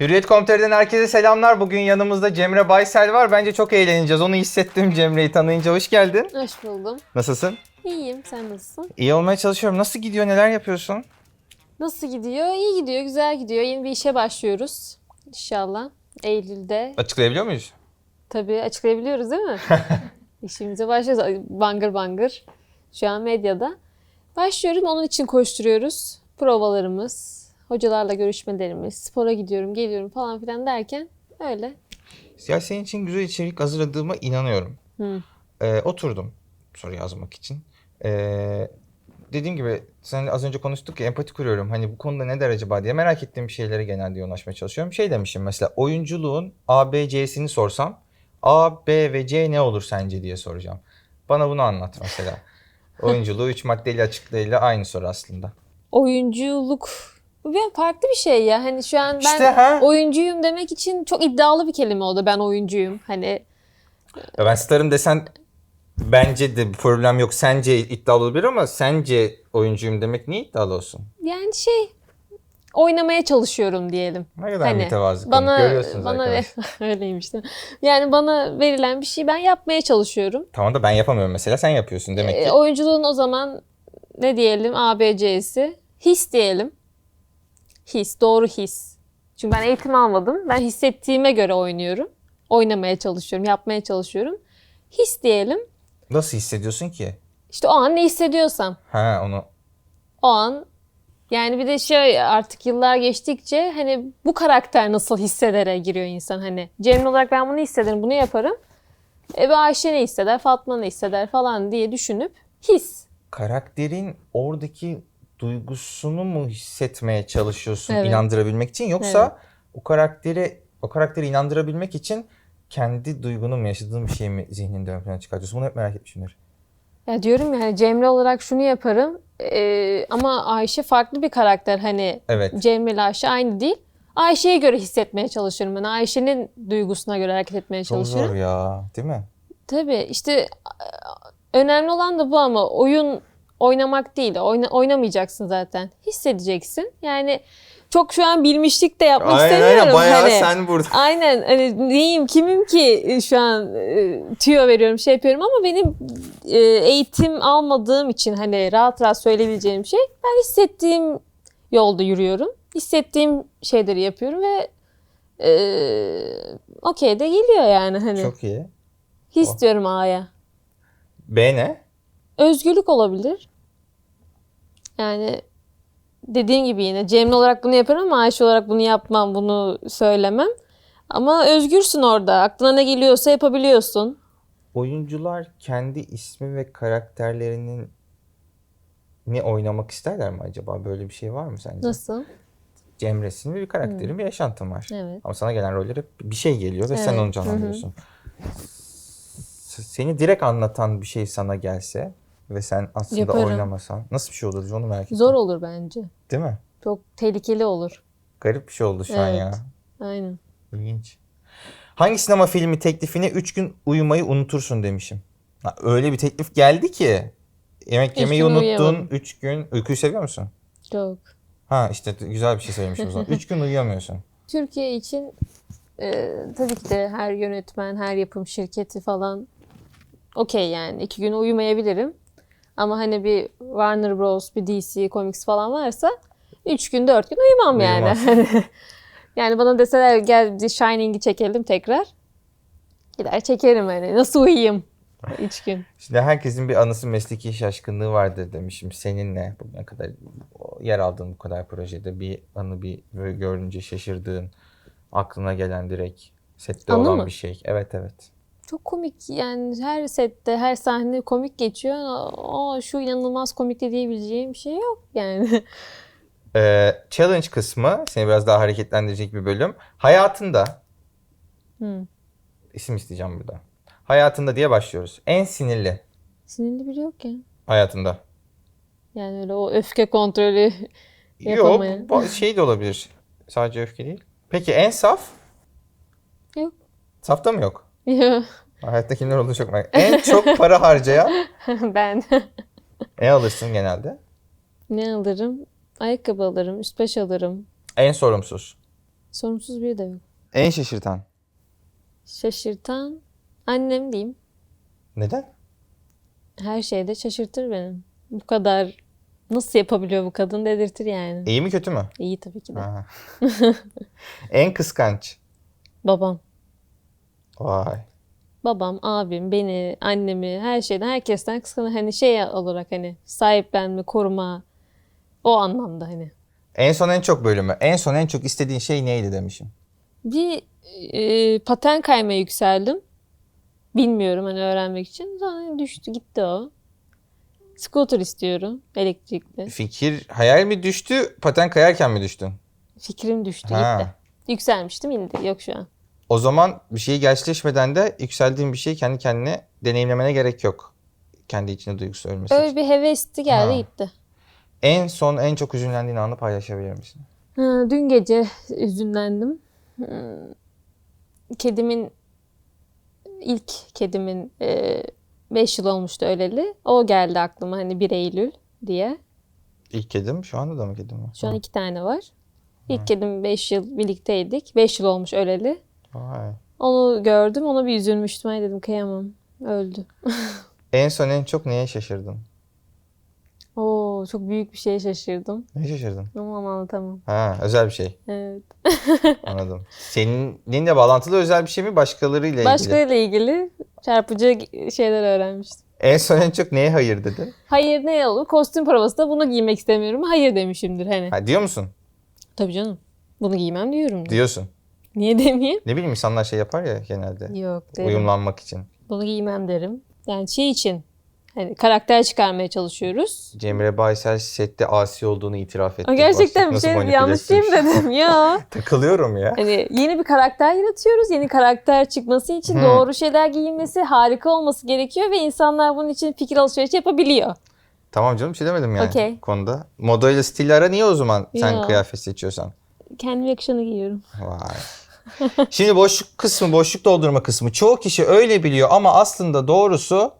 Hürriyet.com.tr'den herkese selamlar. Bugün yanımızda Cemre Baysel var. Bence çok eğleneceğiz. Onu hissettim Cemre'yi tanıyınca. Hoş geldin. Hoş buldum. Nasılsın? İyiyim. Sen nasılsın? İyi olmaya çalışıyorum. Nasıl gidiyor? Neler yapıyorsun? Nasıl gidiyor? İyi gidiyor. Güzel gidiyor. Yeni bir işe başlıyoruz. İnşallah. Eylül'de. Açıklayabiliyor muyuz? Tabii açıklayabiliyoruz değil mi? İşimize başlıyoruz. Bangır bangır. Şu an medyada. Başlıyorum. Onun için koşturuyoruz. Provalarımız, hocalarla görüşmelerimiz, spora gidiyorum, geliyorum falan filan derken öyle. Ya senin için güzel içerik hazırladığıma inanıyorum. Hı. Ee, oturdum soru yazmak için. Ee, dediğim gibi sen az önce konuştuk ya empati kuruyorum. Hani bu konuda ne der acaba diye merak ettiğim şeylere genelde yoğunlaşmaya çalışıyorum. Şey demişim mesela oyunculuğun A, B, C'sini sorsam A, B ve C ne olur sence diye soracağım. Bana bunu anlat mesela. Oyunculuğu üç maddeyle açıklayla aynı soru aslında. Oyunculuk bir farklı bir şey ya. Hani şu an ben İşte ha. oyuncuyum demek için çok iddialı bir kelime oldu. Ben oyuncuyum. Hani Ya ben starım desen bence de bir problem yok. Sence iddialı olabilir ama sence oyuncuyum demek niye iddialı olsun? yani şey oynamaya çalışıyorum diyelim. Ne kadar Hani mütevazı bana. Görüyorsunuz bana arkadaşlar. öyleymiş değil mi? Yani bana verilen bir şey ben yapmaya çalışıyorum. Tamam da ben yapamıyorum mesela sen yapıyorsun demek E, ki. oyunculuğun o zaman ne diyelim ABC'si? His diyelim. His, doğru his. Çünkü ben eğitim almadım. Ben hissettiğime göre oynuyorum. Oynamaya çalışıyorum, yapmaya çalışıyorum. His diyelim. Nasıl hissediyorsun ki? İşte o an ne hissediyorsam. Ha onu O an yani bir de şey artık yıllar geçtikçe hani bu karakter nasıl hissedere giriyor insan hani. Cemil olarak ben bunu hissederim, bunu yaparım. E bir Ayşe ne hisseder, Fatma ne hisseder falan diye düşünüp his. karakterin oradaki duygusunu mu hissetmeye çalışıyorsun Evet. inandırabilmek için yoksa o karakteri o karakteri inandırabilmek için kendi duygunu mu yaşadığın bir şey mi zihninde ön plana çıkartıyorsun? Bunu hep merak etmişimdir. Ya diyorum ya hani Cemre olarak şunu yaparım e, ama Ayşe farklı bir karakter hani Evet. Cemre ile Ayşe aynı değil. Ayşe'ye göre hissetmeye çalışıyorum ben. Ayşe'nin duygusuna göre hareket etmeye Çok çalışıyorum. zor ya değil mi? Tabii işte önemli olan da bu ama oyun oynamak değil. Oyna, oynamayacaksın zaten. Hissedeceksin. Yani çok şu an bilmişlik de yapmak istemiyorum. hani. sen burada. Aynen hani neyim kimim ki şu an e, tüyo veriyorum şey yapıyorum ama benim e, eğitim almadığım için hani rahat rahat söyleyebileceğim şey ben hissettiğim yolda yürüyorum. Hissettiğim şeyleri yapıyorum ve e, okey de geliyor yani hani. Çok iyi. His diyorum A'ya. B ne? Özgürlük olabilir. Yani dediğim gibi yine Cemre olarak bunu yaparım ama Ayşe olarak bunu yapmam, bunu söylemem. Ama özgürsün orada. Aklına ne geliyorsa yapabiliyorsun. Oyuncular kendi ismi ve karakterlerinin ne oynamak isterler mi acaba? Böyle bir şey var mı sence? Nasıl? Cemre'sin bir karakterin bir yaşantın var. Evet. Ama sana gelen roller hep bir şey geliyor ve sen Evet. onu canlandırıyorsun. S- Seni direkt anlatan bir şey sana gelse ve sen aslında Yaparım. oynamasan nasıl bir şey olur onu merak ettim. Zor olur bence. Değil mi? Çok tehlikeli olur. Garip bir şey oldu şu an Evet. ya. Aynen. İlginç. Hangi sinema filmi teklifine 3 gün uyumayı unutursun demişim. Ha, öyle bir teklif geldi ki. Yemek yemeyi unuttun. uyuyamadım. 3 gün. Uykuyu seviyor musun? Çok. Ha işte güzel bir şey söylemişim o zaman. 3 gün uyuyamıyorsun. Türkiye için e, tabii ki de her yönetmen, her yapım şirketi falan okey yani. iki gün uyumayabilirim. Ama hani bir Warner Bros, bir DC Comics falan varsa üç gün, dört gün uyumam yani. yani bana deseler gel bir Shining'i çekelim tekrar. Gider çekerim hani. Nasıl uyuyayım? Üç gün. Şimdi herkesin bir anısı mesleki şaşkınlığı vardır demişim. Seninle bugüne kadar yer aldığın bu kadar projede bir anı bir böyle görünce şaşırdığın aklına gelen direkt sette Anı olan mı? bir şey. Evet evet. Çok komik yani her sette, her sahne komik geçiyor. Aa, şu inanılmaz komik de diyebileceğim bir şey yok yani. Ee, challenge kısmı seni biraz daha hareketlendirecek bir bölüm. Hayatında Hı. isim isteyeceğim burada. Hayatında diye başlıyoruz. En sinirli Sinirli biri yok ya. hayatında. Yani öyle o öfke kontrolü Yok Yapamayan. bu şey de olabilir. Sadece öfke değil. Peki en saf? Yok. Safta mı yok? Hayatta kimler olduğunu çok merak En çok para harcayan ben ne alırsın genelde? ne alırım? Ayakkabı alırım, üst baş alırım. En sorumsuz. Sorumsuz biri de yok. En şaşırtan. Şaşırtan annem diyeyim. Neden? Her şeyde şaşırtır benim. Bu kadar nasıl yapabiliyor bu kadın dedirtir yani. İyi mi kötü mü? İyi tabii ki de. En kıskanç. Babam. Vay. Babam, abim, beni, annemi, her şeyden, herkesten kıskanır. Hani şey olarak hani sahiplenme, koruma o anlamda hani. En son en çok bölümü. En son en çok istediğin şey neydi demişim. Bir e, paten kaymaya yükseldim. Bilmiyorum hani öğrenmek için. Sonra düştü gitti o. Scooter istiyorum. Elektrikli. Fikir hayal mi düştü, paten kayarken mi düştün? Fikrim düştü Ha. gitti. Yükselmiştim indi. Yok şu an. O zaman bir şey gerçekleşmeden de yükseldiğin bir şeyi kendi kendine deneyimlemene gerek yok. Kendi içinde duygusu ölmesi için. Öyle bir hevesti geldi Ha. gitti. En son en çok üzünlendiğin anı paylaşabilir misin? Ha, dün gece üzünlendim. Hmm, Kedimin ilk kedimin 5 yıl olmuştu öleli. O geldi aklıma hani 1 Eylül diye. İlk kedim şu anda da mı kedim var? Şu an iki tane var. İlk kedim 5 yıl birlikteydik. 5 yıl olmuş öleli. Vay. Onu gördüm. Ona bir üzülmüştüm. Ay dedim kıyamam. Öldü. En son en çok neye şaşırdın? Oo çok büyük bir şeye şaşırdım. Neye şaşırdın? Ama anlatamam. Ha, özel bir şey. Evet. Anladım. Seninle bağlantılı özel bir şey mi başkalarıyla ilgili? Başkalarıyla ilgili çarpıcı şeyler öğrenmiştim. En son en çok neye hayır dedin? Hayır ne olur? Kostüm provasında bunu giymek istemiyorum. Hayır demişimdir hani. Ha, diyor musun? Tabii canım. Bunu giymem diyorum. Diyorsun. Niye demeyeyim? Ne bileyim insanlar şey yapar ya genelde. Yok derim. Uyumlanmak için. Bunu giymem derim. Yani şey için hani karakter çıkarmaya çalışıyoruz. Cemre Baysel sette asi olduğunu itiraf etti. Ama gerçekten bir şey yanlış etmiş. dedim ya? Takılıyorum ya. Hani yeni bir karakter yaratıyoruz. Yeni karakter çıkması için Hı. doğru şeyler giyinmesi, harika olması gerekiyor ve insanlar bunun için fikir alışverişi yapabiliyor. Tamam canım bir şey demedim yani Okey. konuda. Modayla stili ara niye o zaman sen Ya. kıyafet seçiyorsan? Kendime yakışanı giyiyorum. Vay. Şimdi boşluk kısmı, boşluk doldurma kısmı. Çoğu kişi öyle biliyor ama aslında doğrusu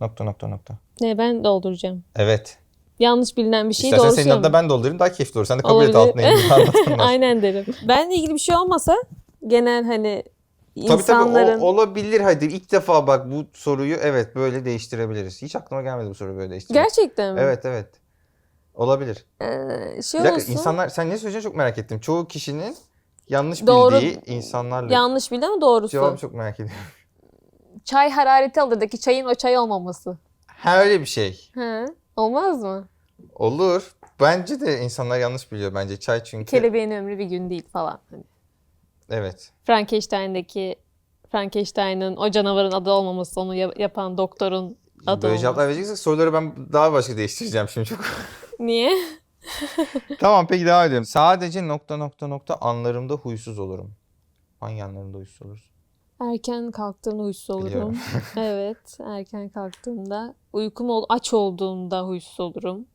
nokta nokta nokta. Ne ben dolduracağım. Evet. Yanlış bilinen bir şeyi İstersen doğru senin adına ben doldurayım daha keyifli olur. Sen de kabul et altına elini. Aynen derim. Benle ilgili bir şey olmasa genel hani Tabii tabii insanların o, olabilir hadi ilk defa bak bu soruyu evet böyle değiştirebiliriz. Hiç aklıma gelmedi bu soruyu böyle değiştirmek. gerçekten mi? Evet evet. Olabilir. Ee, şey Bir dakika olsun. insanlar sen ne söyleyeceğini çok merak ettim. Çoğu kişinin yanlış Doğru- bildiği insanlarla Yanlış bildi ama doğrusu. cevabı çok merak ediyorum. Çay harareti alırdaki çayın o çay olmaması. Ha öyle bir şey. He. Olmaz mı? Olur. Bence de insanlar yanlış biliyor bence çay çünkü. Kelebeğin ömrü bir gün değil falan. Hani Evet. Frankenstein'deki Frankenstein'ın o canavarın adı olmaması, onu ya- yapan doktorun adı Böyle olmaması. cevaplar vereceksek soruları ben daha başka değiştireceğim şimdi çok. Niye? Tamam peki devam edelim. Sadece nokta nokta nokta anlarımda huysuz olurum. Hangi anlarımda huysuz olursun? Erken kalktığımda huysuz olurum. Evet, erken kalktığımda, uykum ol aç olduğumda huysuz olurum.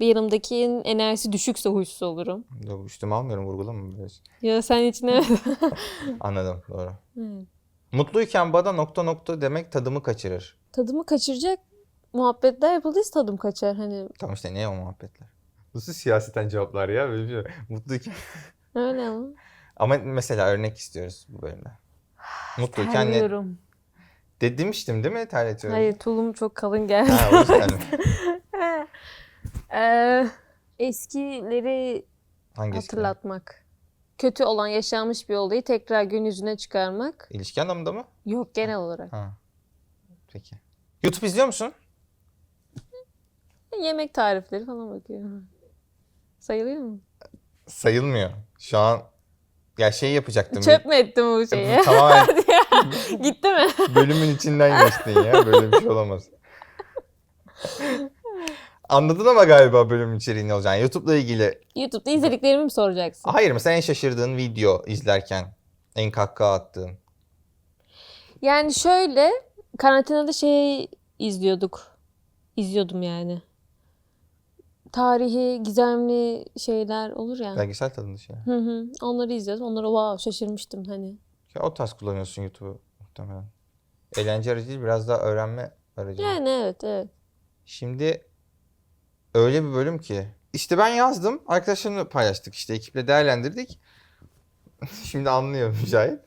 Bir yanımdakinin enerjisi düşükse huysuz olurum. Yok üstüme almıyorum vurgulama biraz. Ya sen içine Anladım doğru. Evet. Mutluyken bana nokta nokta demek tadımı kaçırır. Tadımı kaçıracak muhabbetler yapıldıysa tadım kaçar. Hani Tamam işte ne o muhabbetler? Nasıl siyaseten cevaplar ya böyle bir şey. Mutluyken. öyle ama. Ama mesela örnek istiyoruz bu bölümde. Mutluyken ne? Terliyorum. De, demiştim değil mi terletiyorum? Hayır tulum çok kalın geldi. Ha, o yüzden mi? Ee, eskileri Hangisi? hatırlatmak. Kötü olan yaşanmış bir olayı tekrar gün yüzüne çıkarmak. İlişki anlamında mı? Yok genel olarak. Ha. Peki. YouTube izliyor musun? Yemek tarifleri falan bakıyorum. Sayılıyor mu? Sayılmıyor. Şu an ya şey yapacaktım. Çöp mü ettim bu şeyi? Bu Tamamen Gitti mi? bölümün içinden geçtin ya. Böyle bir şey olamaz. Anladın ama galiba bölümün içeriği ne olacağını. YouTube'la ilgili. YouTube'da izlediklerimi mi soracaksın? Hayır mesela en şaşırdığın video izlerken. En kahkaha attığın. Yani şöyle karantinada şey izliyorduk. İzliyordum yani. Tarihi, gizemli şeyler olur ya. Belgesel tadında şey. Hı hı. Onları izliyordum. Onlara wow şaşırmıştım hani. Ya o tarz kullanıyorsun YouTube'u muhtemelen. Eğlence aracı değil biraz daha öğrenme aracı. Yani evet evet. Şimdi öyle bir bölüm ki işte ben yazdım arkadaşlarımla paylaştık işte ekiple değerlendirdik. Şimdi anlıyor Mücahit.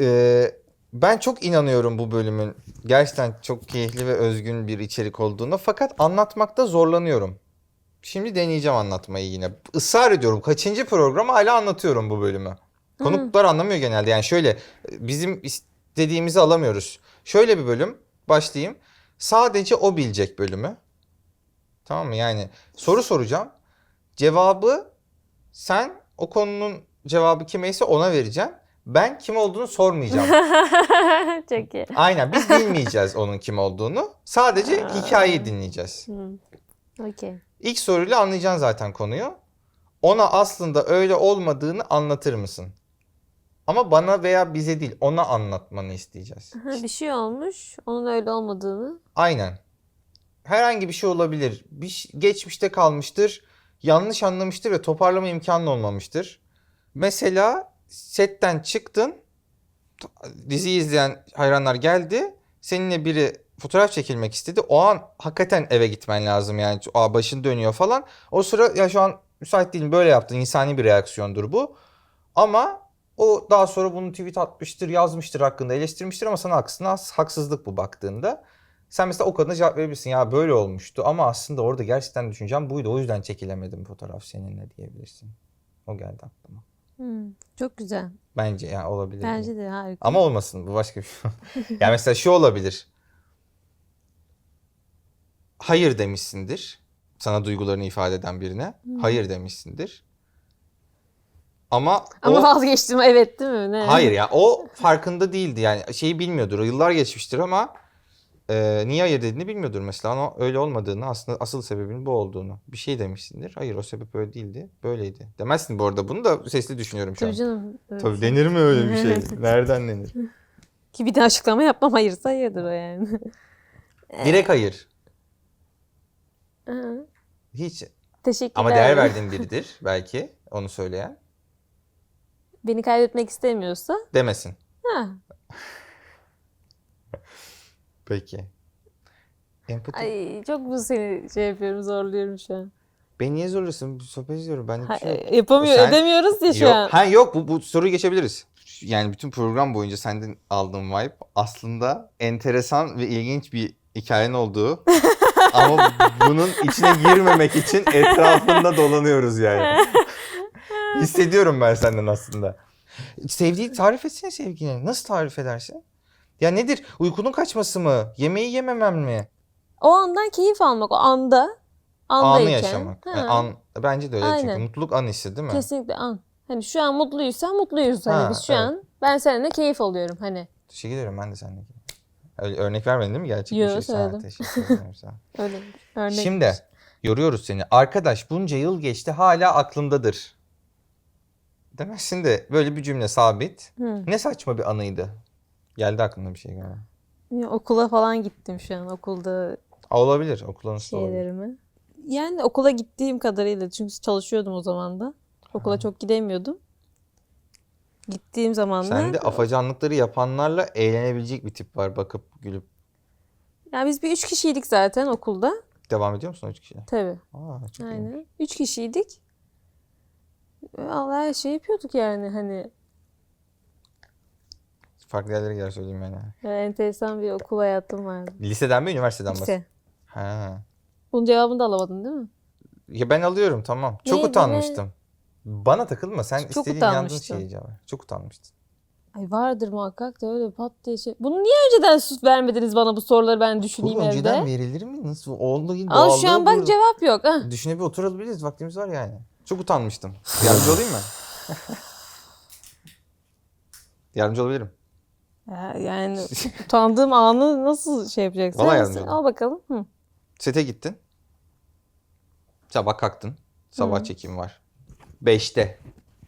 Ee, ben çok inanıyorum bu bölümün gerçekten çok keyifli ve özgün bir içerik olduğuna. Fakat anlatmakta zorlanıyorum. Şimdi deneyeceğim anlatmayı yine. Israr ediyorum. Kaçıncı program hala anlatıyorum bu bölümü. Konuklar anlamıyor genelde. Yani şöyle bizim istediğimizi alamıyoruz. Şöyle bir bölüm başlayayım. Sadece o bilecek bölümü. Tamam mı? Yani soru soracağım. Cevabı sen o konunun cevabı kimeyse ona vereceksin. Ben kim olduğunu sormayacağım. Çok iyi. Aynen biz bilmeyeceğiz onun kim olduğunu. Sadece hikayeyi dinleyeceğiz. Okey. İlk soruyla anlayacaksın zaten konuyu. Ona aslında öyle olmadığını anlatır mısın? Ama bana veya bize değil ona anlatmanı isteyeceğiz. Ha, bir şey olmuş. Onun öyle olmadığını. Aynen. Herhangi bir şey olabilir. Bir ş- geçmişte kalmıştır. Yanlış anlamıştır ve toparlama imkanı olmamıştır. Mesela setten çıktın. Diziyi izleyen hayranlar geldi. Seninle biri fotoğraf çekilmek istedi. O an hakikaten eve gitmen lazım yani. Aa, başın dönüyor falan. O sıra ya şu an müsait değilim böyle yaptın. İnsani bir reaksiyondur bu. Ama o daha sonra bunu tweet atmıştır, yazmıştır hakkında eleştirmiştir ama sana aksine haksızlık bu baktığında. Sen mesela o kadına cevap verebilirsin. Ya böyle olmuştu ama aslında orada gerçekten düşüncem buydu. O yüzden çekilemedim fotoğraf seninle diyebilirsin. O geldi aklıma. Hmm, Çok güzel. Bence yani olabilir. Bence de harika. Ama olmasın bu başka bir şey. yani mesela şu olabilir. Hayır demişsindir. Sana duygularını ifade eden birine. Hayır demişsindir. Ama Ama o... vazgeçtim evet değil mi? Ne? Hayır ya o farkında değildi yani şeyi bilmiyordur. O Yıllar geçmiştir ama e, niye hayır dediğini bilmiyordur mesela. Ama öyle olmadığını aslında asıl sebebinin bu olduğunu. Bir şey demişsindir. Hayır o sebep öyle değildi. Böyleydi. Demezsin bu arada bunu da sesli düşünüyorum şu an. Tabii canım. öyle Tabii denir mi öyle bir şey? Nereden denir? Ki bir de açıklama yapmam hayırsa hayırdır o yani. Direkt hayır. Hiç. Teşekkürler. Ama değer verdiğin biridir belki onu söyleyen. Beni kaybetmek istemiyorsa. Demesin. Ha. Peki. Empati. Ay çok bu seni şey yapıyorum zorluyorum şu an. Beni niye zorluyorsun? Sohbet ediyorum. Ben Ha, şey yok. yapamıyor Sen- edemiyoruz ya şu yok. an. Ha yok bu, bu soruyu geçebiliriz. Yani bütün program boyunca senden aldığım vibe aslında enteresan ve ilginç bir hikayen olduğu. Ama bunun içine girmemek için etrafında dolanıyoruz yani. Hissediyorum ben senden aslında. Sevdiği tarif etsene sevgini. Nasıl tarif edersin? Ya nedir? Uykunun kaçması mı? Yemeği yememem mi? O andan keyif almak o anda. Anı Andayken. yaşamak. Ha, Yani an, bence de öyle çünkü. Aynen. Mutluluk an hissi değil mi? Kesinlikle an. Hani şu an mutluysan mutluyuz. Hani Ha, biz şu evet. an ben seninle keyif alıyorum hani. Teşekkür ederim ben de seninle. Öyle örnek vermedin değil mi gerçek Yo, bir şey? Sağ ol, söyledim. Teşekkür ederim. Öyle bir örnek. Şimdi yoruyoruz seni. Arkadaş bunca yıl geçti hala aklımdadır. Demezsin de böyle bir cümle sabit. Hı. Ne saçma bir anıydı. Geldi aklına bir şey galiba. Ya, okula falan gittim şu an okulda Aa, olabilir. Okul anısı da olabilir. şeylerimi. Yani okula gittiğim kadarıyla çünkü çalışıyordum o zaman da. Okula çok gidemiyordum. Gittiğim zaman da Sende afacanlıkları yapanlarla eğlenebilecek bir tip var. Bakıp gülüp. ya biz bir üç kişiydik zaten okulda. Devam ediyor musun o üç kişiyle? Tabii. Aa, çok iyi. Aynen. Üç kişiydik. Vallahi her şey yapıyorduk yani hani Farklı yerlere gel söyleyeyim yani. yani enteresan bir okul hayatım vardı. Liseden mi üniversiteden mi? İşte. Ha. Bunun cevabını da alamadın değil mi? Ya ben alıyorum tamam. Çok Neydi utanmıştım. Bana takılma sen Çok istediğin yandığın şeyi cevap. Çok utanmıştın. Ay vardır muhakkak da öyle pat diye şey. Bunu niye önceden sus vermediniz bana bu soruları ben düşüneyim önceden evde? verilir mi? Nasıl? Gibi Al şu an bak burada. cevap yok. Ah. Düşünebilir oturabiliriz. Vaktimiz var yani. Çok utanmıştım. Yardımcı olayım mı? Yardımcı olabilirim. Ya, yani utandığım anı nasıl şey yapacaksın? Sen- yardımcı. Al bakalım. Hı. Sete gittin. Sabah kalktın. Sabah Hı. çekim var. Beşte.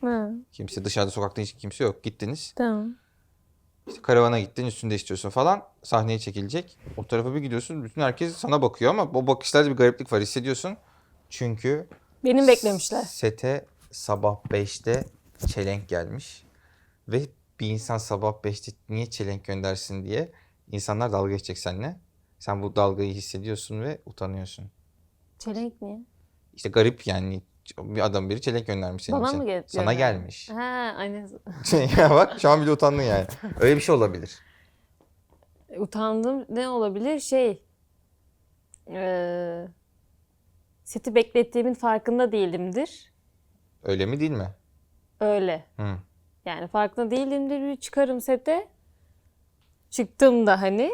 Ha, Kimse dışarıda sokakta hiç kimse yok. Gittiniz. tamam. İşte karavana gittin üstünde istiyorsun falan. Sahneye çekilecek. O tarafa bir gidiyorsun. Bütün herkes sana bakıyor ama o bakışlarda bir gariplik var hissediyorsun. Çünkü Benim beklemişler. Sete sabah 5'te çelenk gelmiş. Ve bir insan sabah 5'te niye çelenk göndersin diye insanlar dalga geçecek seninle. Sen bu dalgayı hissediyorsun ve utanıyorsun. Çelenk niye? İşte garip yani bir adam biri çelenk göndermiş senin Bana için. mı gel- Sana gelmiş. Ha anne ya bak şu an bile utandın yani. Öyle bir şey olabilir. utandım ne olabilir şey eee, seti beklettiğimin farkında değilimdir. Öyle mi değil mi? Öyle. Hı. Yani farkında değilimdir bir çıkarım sete. Çıktım da hani.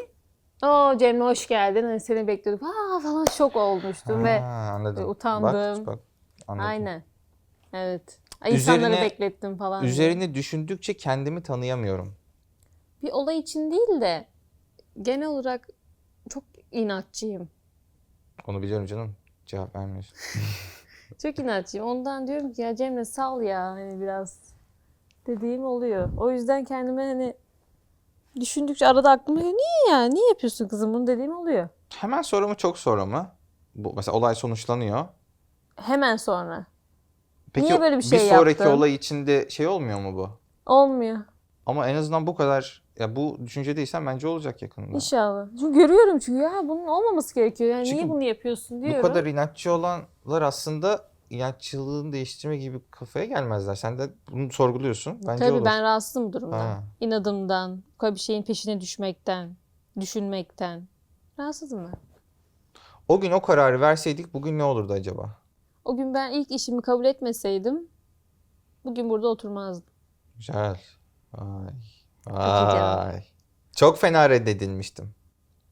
O Cemre hoş geldin. Hani seni bekliyordum. Aa falan şok olmuştum ve Ha, anladım. ve utandım. Bak, bak, anladım. aynen. Evet. Ay, İnsanları Üzerine- beklettim falan. diye. Üzerine düşündükçe kendimi tanıyamıyorum. Bir olay için değil de genel olarak çok inatçıyım. Onu biliyorum canım. Cevap vermiyorsun. Çok inatçıyım. Ondan diyorum ki ya Cemre sal ya hani biraz dediğim oluyor. O yüzden kendime hani düşündükçe arada aklıma geliyor. Niye ya? Niye yapıyorsun kızım bunu dediğim oluyor. Hemen sonra mı çok sonra mı? Bu, mesela olay sonuçlanıyor. Hemen sonra. Peki Niye böyle bir şey bir sonraki yaptın? olay içinde şey olmuyor mu bu? Olmuyor. Ama en azından bu kadar ya bu düşüncedeysen bence olacak yakında. İnşallah. Çünkü görüyorum çünkü ya bunun olmaması gerekiyor. Yani Çünkü niye bunu yapıyorsun diyorum. Bu kadar inatçı olanlar aslında inatçılığını değiştirme gibi kafaya gelmezler. Sen de bunu sorguluyorsun. Bence Tabii olur. ben rahatsızım bu durumdan. Ha. İnadımdan, bu kadar bir şeyin peşine düşmekten, düşünmekten. Rahatsızım ben. O gün o kararı verseydik bugün ne olurdu acaba? O gün ben ilk işimi kabul etmeseydim bugün burada oturmazdım. Güzel. Canım. Vay. Çok fena reddedilmiştim.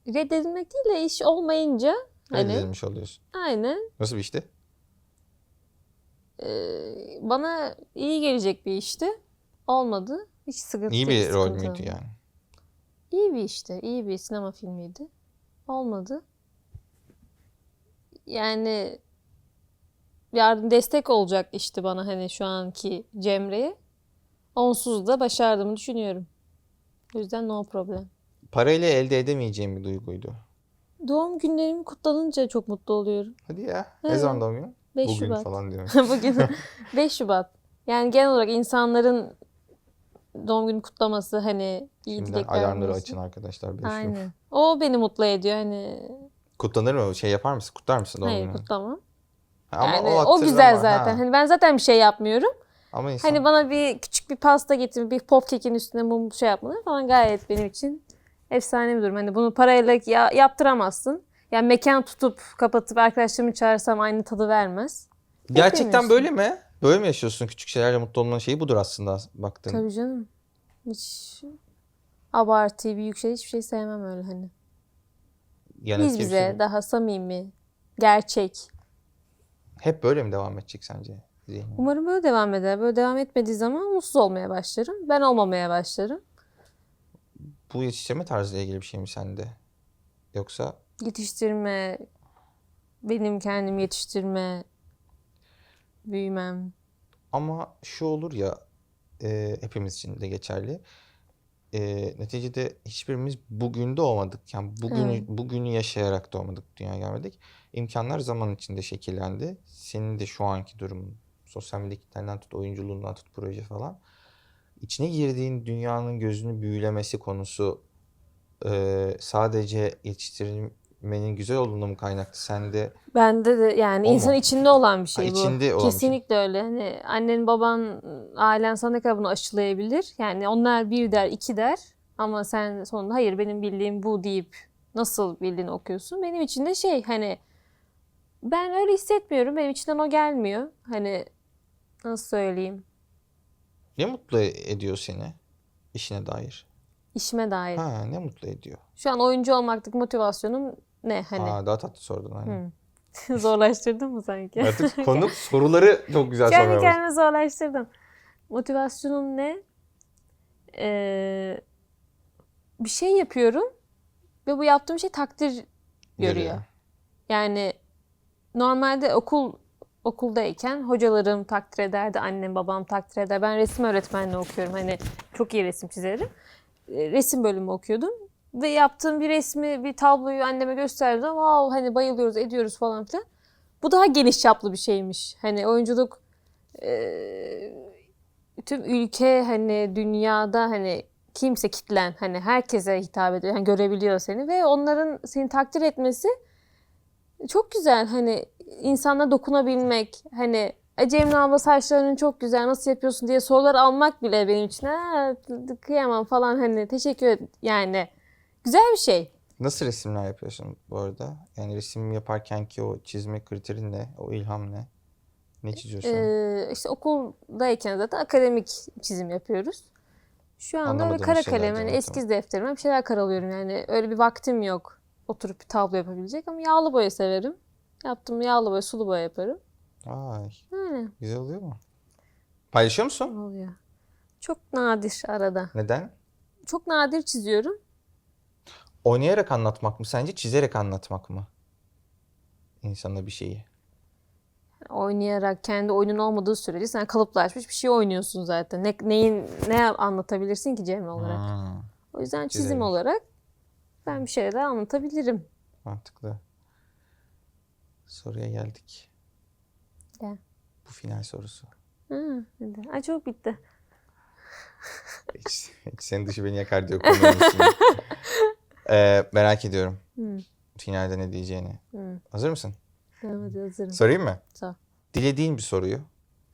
Reddedilmek değil de iş olmayınca hani Reddedilmiş oluyorsun. aynen Nasıl bir işti? E, bana iyi gelecek bir işti. Olmadı. Hiç sıkıntı İyi bir rol sıkıntı müydü yani? İyi bir işte. iyi bir sinema filmiydi. Olmadı. Yani yardım destek olacak işte bana hani şu anki Cemre'ye. Onsuz da başardığımı düşünüyorum. O yüzden no problem. Parayla elde edemeyeceğim bir duyguydu. Doğum günlerimi kutlanınca çok mutlu oluyorum. Hadi ya. Ne Evet. zaman doğum günün? 5 Bugün Şubat. falan diyorum. Bugün 5 Şubat. Yani genel olarak insanların doğum günü kutlaması hani iyi Şimdiden dilek alarmları vermesi. açın arkadaşlar. beş Şubat. Aynen. O beni mutlu ediyor hani. Kutlanır mı? Şey yapar mısın? Kutlar mısın doğum Hayır gününü? kutlamam. Ha, Ama Yani o, o, hatır güzel zaten. ha. Hani ben zaten bir şey yapmıyorum. Ama insan Hani bana bir küçük bir pasta getir, bir pop kekin üstüne mum şey yapmaları falan gayet benim için efsane bir durum. Hani bunu parayla ya, yaptıramazsın. Yani mekan tutup kapatıp arkadaşlarımı çağırsam aynı tadı vermez. gerçekten böyle mi? Böyle mi yaşıyorsun? Küçük şeylerle mutlu olmanın şeyi budur aslında baktığın. Tabii canım. Hiç abartı, büyük şey hiçbir şey sevmem öyle hani. Yan Biz bize şey mi? daha samimi, gerçek. Hep böyle mi devam edecek sence? Zihnin? Umarım böyle devam eder. Böyle devam etmediği zaman mutsuz olmaya başlarım. Ben olmamaya başlarım. Bu yetiştirme tarzıyla ilgili bir şey mi sende? Yoksa Yetiştirme, benim kendimi yetiştirme, büyümem. ama şu olur ya e, hepimiz için de geçerli. E, neticede hiçbirimiz bugün doğmadık. Yani bugünü, Evet. bugünü yaşayarak doğmadık, dünyaya gelmedik. İmkanlar zaman içinde şekillendi. Senin de şu anki durumun, sosyal medyakilerinden tut, oyunculuğundan tut, proje falan. İçine girdiğin dünyanın gözünü büyülemesi konusu e, sadece yetiştirmenin güzel olduğunda mı kaynaklı? Sende Bende de yani O insan mu? içinde olan bir şey Ha, bu. içinde olan bir şey. Kesinlikle öyle. Hani annen, baban, ailen sana ne kadar bunu aşılayabilir? Yani onlar bir der, iki der. Ama sen sonunda hayır benim bildiğim bu deyip nasıl bildiğini okuyorsun. Benim için de şey hani ben öyle hissetmiyorum. Benim içinden o gelmiyor. Hani nasıl söyleyeyim? ne mutlu ediyor seni işine dair? İşime dair. Ha ne mutlu ediyor? Şu an oyuncu olmaktaki motivasyonum ne hani? Aa, daha tatlı sordun hani. Hı. Zorlaştırdın mı sanki? Artık konuk soruları çok güzel Kendi sormaya başladı. kendime zorlaştırdım. Motivasyonum ne? Ee, bir şey yapıyorum ve bu yaptığım şey takdir görüyor. Görüyor. Yani normalde okul okuldayken hocalarım takdir ederdi, annem babam takdir eder. Ben resim öğretmenliği okuyorum. Hani çok iyi resim çizerim. E, Resim bölümü okuyordum. Ve yaptığım bir resmi, bir tabloyu anneme gösterdim. Wow hani bayılıyoruz, ediyoruz falan filan. Bu daha geniş çaplı bir şeymiş. Hani oyunculuk e, tüm ülke hani dünyada hani kimse kitlen hani herkese hitap ediyor. Yani görebiliyor seni ve onların seni takdir etmesi çok güzel. Hani insana dokunabilmek hani E Cemre abla saçlarının çok güzel nasıl yapıyorsun diye sorular almak bile benim için ha, kıyamam falan hani teşekkür yani güzel bir şey. Nasıl resimler yapıyorsun bu arada? Yani resim yaparken ki o çizme kriterin ne? O ilham ne? Ne çiziyorsun? Ee, işte okuldayken zaten akademik çizim yapıyoruz. Şu anda Anlamadığım kara şeyler kalem hani eskiz defterime bir şeyler karalıyorum yani öyle bir vaktim yok oturup bir tablo yapabilecek ama yağlı boya severim. Yaptım yağlı boya sulu boya yaparım. Ay Öyle güzel oluyor mu? Paylaşıyor musun? oluyor. Çok nadir arada. Neden? Çok nadir çiziyorum. Oynayarak anlatmak mı sence çizerek anlatmak mı? İnsana bir şeyi. oynayarak kendi oyunun olmadığı sürece sen kalıplaşmış bir şey oynuyorsun zaten. Ne, neyin ne anlatabilirsin ki Cemre olarak? Hmm, O yüzden çizim Çizerek. olarak ben bir şeyler anlatabilirim. mantıklı. Soruya geldik. Bu final sorusu. Ha, hadi. Ay çok bitti. Hiç, hiç senin dışı beni yakar diyor ee, merak ediyorum. Hı. Finalde ne diyeceğini. Hı. Hazır mısın? Tamam hadi hazırım. Sorayım mı? Sor. Dilediğin bir soruyu,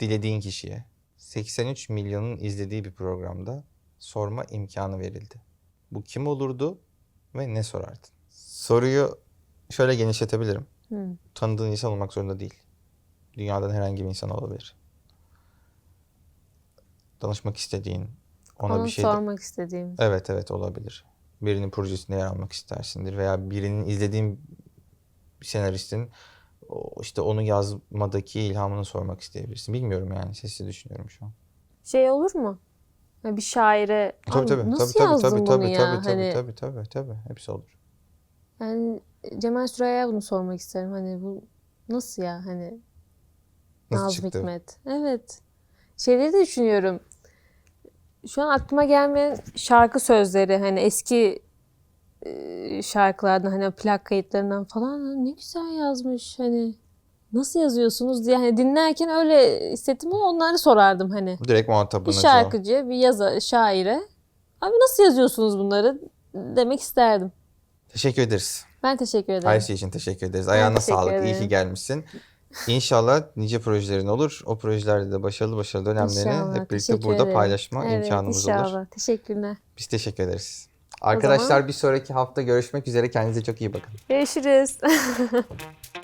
dilediğin kişiye 83 milyonun izlediği bir programda sorma imkanı verildi. Bu kim olurdu ve ne sorardın? Soruyu şöyle genişletebilirim. Hı. Tanıdığın insan olmak zorunda değil. Dünyadan herhangi bir insan olabilir. Danışmak istediğin, ona Onu bir şey... sormak istediğim. Evet evet olabilir. Birinin projesinde yer almak istersindir veya birinin izlediğin bir senaristin işte onu yazmadaki ilhamını sormak isteyebilirsin. Bilmiyorum yani sessiz düşünüyorum şu an. Şey olur mu? Bir şaire Tabii "Abi tabii. nasıl tabii, tabii, yazdın tabii, bunu tabii, ya? Tabii tabii, hani tabii tabii tabii hepsi olur. yani Cemal Süreyya'ya bunu sormak isterim. Hani bu nasıl ya? Hani Nasıl Nazım çıktı? Hikmet. Evet. Şeyleri de düşünüyorum. Şu an aklıma gelmeyen şarkı sözleri hani eski e, şarkılardan hani plak kayıtlarından falan ne güzel yazmış hani nasıl yazıyorsunuz diye hani dinlerken öyle hissettim ama onları sorardım hani. Direkt Bir muhatabına cevap. şarkıcı, bir yazar, şaire. Abi nasıl yazıyorsunuz bunları demek isterdim. Teşekkür ederiz. Ben teşekkür ederim. Her şey için teşekkür ederiz. Ayağına teşekkür sağlık. İyi ki ederim. gelmişsin. İnşallah nice projelerin olur. O projelerde de başarılı başarılı dönemlerini İnşallah, hep birlikte teşekkür burada ederim. paylaşma Evet, imkanımız olur. inşallah. Teşekkürler. Biz teşekkür ederiz. Arkadaşlar bir sonraki hafta görüşmek üzere. Kendinize çok iyi bakın. Görüşürüz.